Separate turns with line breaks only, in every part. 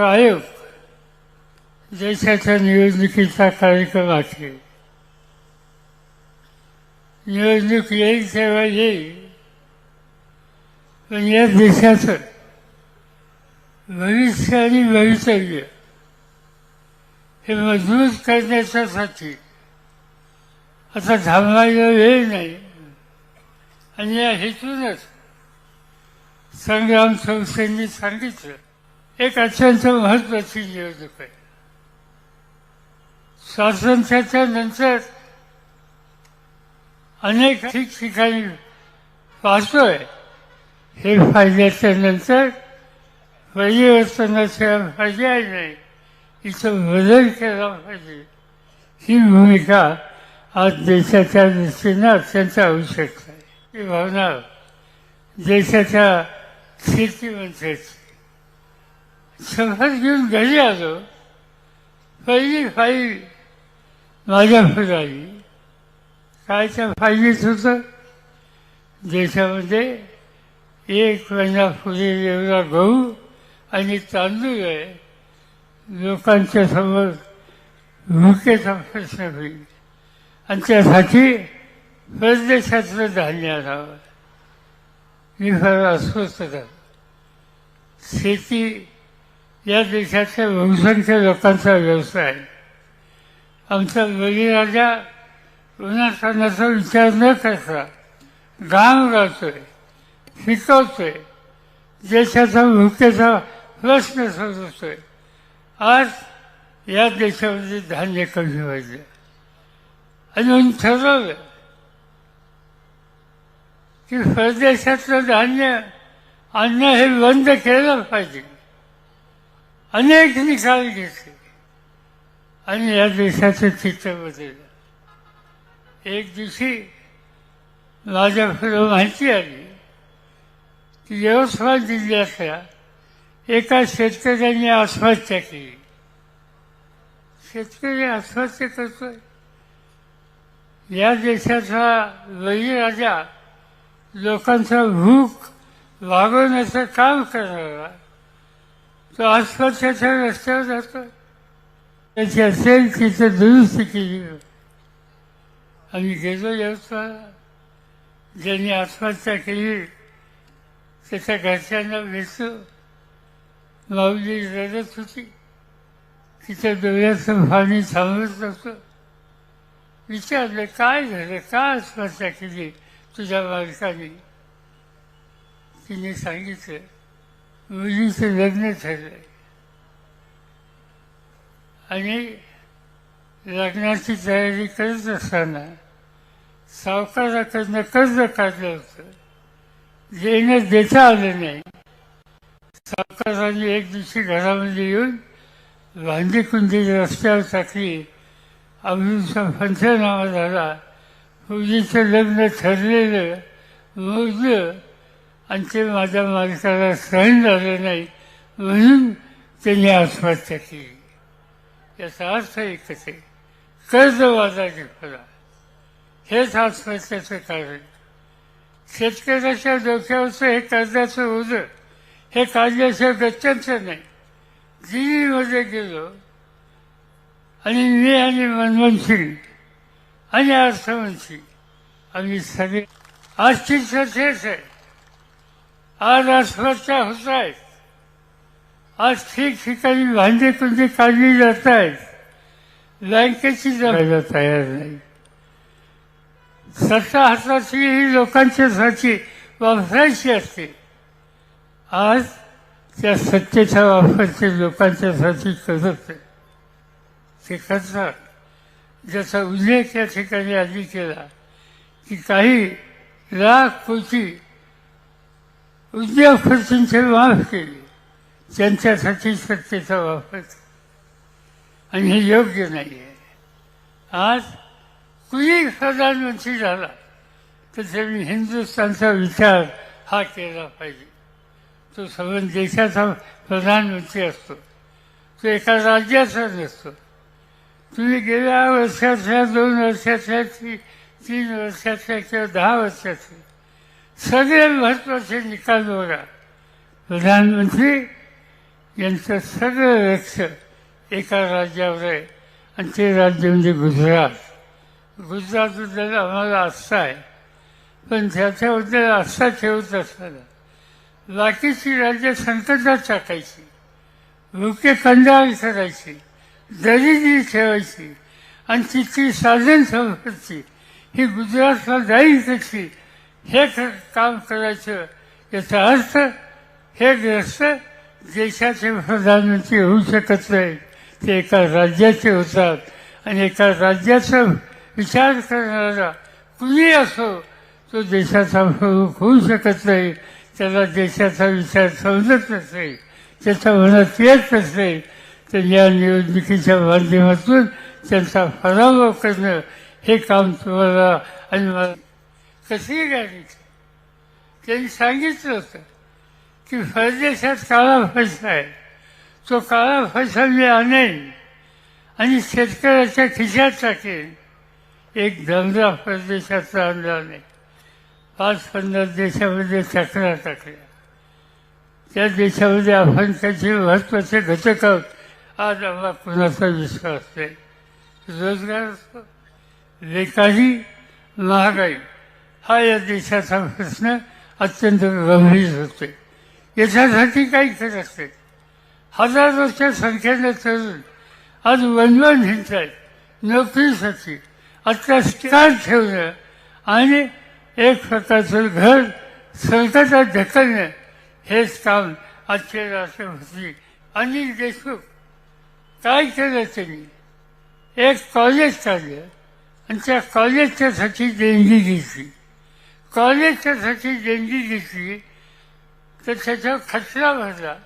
आयोग देशाच्या निवडणुकीचा कार्यक्रम आहे निवडणूक येईल तेव्हा येईल. पण या देशाचं भविष्य आणि भवितव्य हे मजबूत करण्याच्यासाठी आता थांबायला वेळ नाही. आणि या हेतूनच संग्राम संस्थेने सांगितलं एक अत्यंत महत्वाची निवडणूक आहे. स्वातंत्र्याच्या नंतर अनेक ठिकठिकाणी पाहतोय हे फायद्याच्या नंतर परिवर्तनाशिवाय पर्याय नाही इथं बदल केला पाहिजे. ही भूमिका आज देशाच्या दृष्टीनं अत्यंत आवश्यक आहे. ही भावना देशाच्या शेतीमंत्र्याची शपथ घेऊन घरी आलो. पहिली फाईल माझ्या आली. काय त्या फायलीत होतं. देशामध्ये एक महिना पुढे एवढा गहू आणि तांदूळ आहे. लोकांच्या समोर भुकेचा प्रश्न होईल. आणि त्यासाठी परदेशातलं धान्य आणावं. मी फार अस्वस्थ झालो. शेती या देशाच्या बहुसंख्य लोकांचा व्यवसाय. आहे आमचा बळीराजा ऋणासनाचा विचार न करता गाव राहतोय शिकवतोय देशाचा भूकेचा प्रश्न सोडवतोय. आज या देशामध्ये धान्य कमी व्हायचं आणि म्हणून ठरवलं की परदेशातलं धान्य अन्न हे बंद केलं पाहिजे. अनेक निकाल घेतले. आणि या देशाचं चित्र बदललं. एक दिवशी माझ्याकडे माहिती आली की यवतमाळ जिल्ह्यातल्या एका शेतकऱ्यांनी आत्महत्या केली. शेतकरी आत्महत्या करतोय. या देशाचा बळीराजा लोकांचा भूक भागवण्याचं काम करणारा तो आसपासच्या रस्त्यावर जातो त्याची असेल तिथं दुरुस्ती केली आम्ही गेलो यवतमाळ ज्यांनी आत्महत्या केली त्याच्या घरच्यांना भेटलो माऊली रडत होती तिच्या डोळ्याचं पाणी थांबत नव्हतं विचारलं काय झालं? का आत्महत्या केली तुझ्या मालकाने. तिने सांगितलं मुलीचं लग्न ठरलं आणि लग्नाची तयारी करत असताना सावकाराकडनं कर्ज काढलं होतं. देणं देता आलं नाही. सावकाराने एक दिवशी घरामध्ये येऊन भांडी कुंडी रस्त्यावर टाकली. अमृतचा पंचनामा झाला. मुलीचं लग्न ठरलेलं मोजलं. आणि ते माझ्या मालकाला सहन झालं नाही म्हणून त्यांनी आत्महत्या केली. याचा अर्थ एकच आहे कर्जवादाची फळा. हेच आत्महत्याचं कारण. शेतकऱ्याच्या डोक्यावरचं हे कर्जाचं ओझं हे काढल्याशिवाय गत्यंतर नाही. दिल्लीमध्ये गेलो आणि मी आणि मनमोहन सिंग आणि अर्थमंत्री आम्ही सगळे आजची चित्र आहे. आज आत्महत्या होत आहेत आज ठिकठिकाणी भांडे कुंडे काढली जात आहेत. बँकेची जायला तयार नाही. सत्ता हाताची ही लोकांच्यासाठी वापरायची असते. आज त्या सत्तेचा वापर ते लोकांच्यासाठी करत नाही ते करतात ज्याचा उल्लेख या ठिकाणी आधी केला की काही लाख कोटी उद्योगपतींचे माफ केले. त्यांच्यासाठी सत्तेचा वापर आणि हे योग्य नाही आहे आज कुणी प्रधानमंत्री झाला तर त्यांनी हिंदुस्थानचा विचार हा केला पाहिजे. तो संबंध देशाचा प्रधानमंत्री असतो. तो एका राज्याचा नसतो. तुम्ही गेल्या वर्षातल्या दोन वर्षातल्या ती तीन वर्षातल्या किंवा दहा वर्षातले सगळे महत्त्वाचे निकाल बघा. प्रधानमंत्री यांचं सगळं लक्ष एका राज्यावर आहे आणि ते राज्य म्हणजे गुजरात. गुजरातबद्दल आम्हाला आस्था आहे. पण त्याच्याबद्दल आस्था ठेवत असताना बाकीची राज्य संकटात टाकायची लोके कंदाळ करायची दरिद्री ठेवायची आणि तिथली साधन संपत्ती ही गुजरातला जाईल कशी? हे काम करायचं याचा अर्थ हे ग्रस्त देशाचे प्रधानमंत्री होऊ शकत नाही. ते एका राज्याचे होतात. आणि एका राज्याचा विचार करणारा कुणी असो तो देशाचा प्रमुख होऊ शकत नाही. त्याला देशाचा विचार समजत नसेल त्याच्या मनात येत नसेल तर या निवडणुकीच्या माध्यमातून त्यांचा पराभव करणं हे काम तुम्हाला आणि मला कशी करायचं? त्यांनी सांगितलं होतं की परदेशात काळा पैसा आहे. तो काळा पैसा मी आणेन आणि शेतकऱ्याच्या खिशात टाकेन एक धंदा परदेशाचा आणला नाही. पाच पन्नास देशामध्ये तक्रार टाकल्या. त्या देशामध्ये आपण त्याचे महत्त्वाचे घटक आहोत आज आम्हाला कुणाचा विश्वास नाही. रोजगार असतो. बेकारी महागाई. हा या देशाचा प्रश्न अत्यंत गंभीर होते. याच्यासाठी काही करत नाही हजारोच्या संख्येने तरुण आज वनवन हिंडत आहेत नोकरीसाठी आत्ता स्टार ठेवणं आणि एक प्रकारचं घर संकटात ढकलणं हेच काम आजचे राष्ट्रपती अनिल देशमुख काय केलं त्यांनी? एक कॉलेज काढलं आणि त्या कॉलेजच्यासाठी देणगी घेतली. कॉलेजच्यासाठी देणगी घेतली तर त्याचा खचरा भरला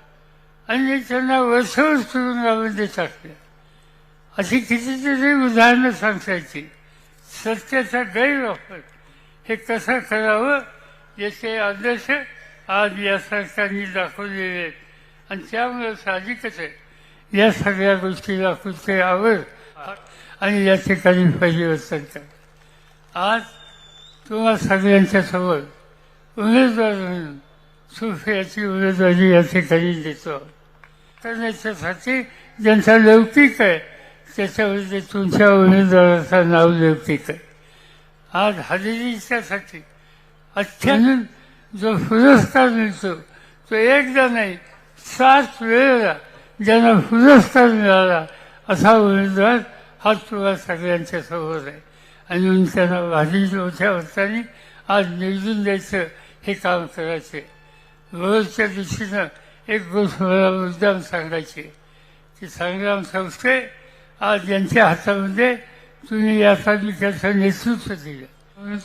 आणि त्यांना वर्षभर तुरुंगामध्ये टाकलं अशी कितीतरी उदाहरणं सांगतायची सत्याचा गैरवापर हे कसं करावं याचे आदर्श आज या सरकारने दाखवलेले आहेत. आणि त्यामुळे साहजिकच आहे. या सगळ्या गोष्टीला कुठे आवड आणि या ठिकाणी परिवर्तन कर आज तुम्हाला सगळ्यांच्या समोर उमेदवार म्हणून सुफियाची उमेदवारी या ठिकाणी देतो. तर त्याच्यासाठी ज्यांचा लौकिक आहे त्याच्यामध्ये तुमच्या उमेदवाराचं नाव लौकिक आहे. आज हजेरीच्यासाठी अत्यंत जो पुरस्कार मिळतो तो एकदा नाही सात वेळेला ज्यांना पुरस्कार मिळाला असा उमेदवार हा तुम्हाला सगळ्यांच्या समोर आहे. आणि म्हणून त्यांना भारी मोठ्या आज निवडून द्यायचं हे काम करायचे. रोजच्या दृष्टीनं एक गोष्ट मला मुद्दाम सांगायची. की संग्राम संस्थे आज यांच्या हातामध्ये तुम्ही या तालुक्याचं नेतृत्व दिलं.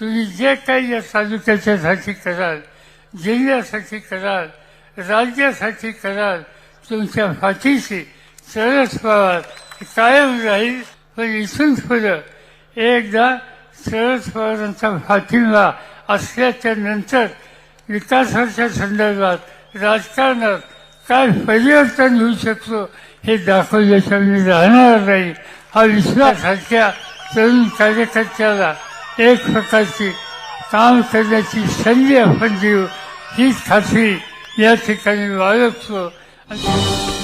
तुम्ही जे काही या तालुक्याच्यासाठी कराल जिल्ह्यासाठी कराल राज्यासाठी कराल तुमच्या पाठीशी सरस पवार कायम राहील पण इथून पुढं एकदा शरद पवारांचा पाठिंबा असल्याच्या नंतर विकासाच्या संदर्भात राजकारणात काय परिवर्तन होऊ शकतो हे दाखवल्याच्या मी राहणार नाही. हा विश्वासारख्या तरुण कार्यकर्त्याला एक प्रकारची काम करण्याची संधी आपण देऊ. हीच खात्री या ठिकाणी बाळगतो. आणि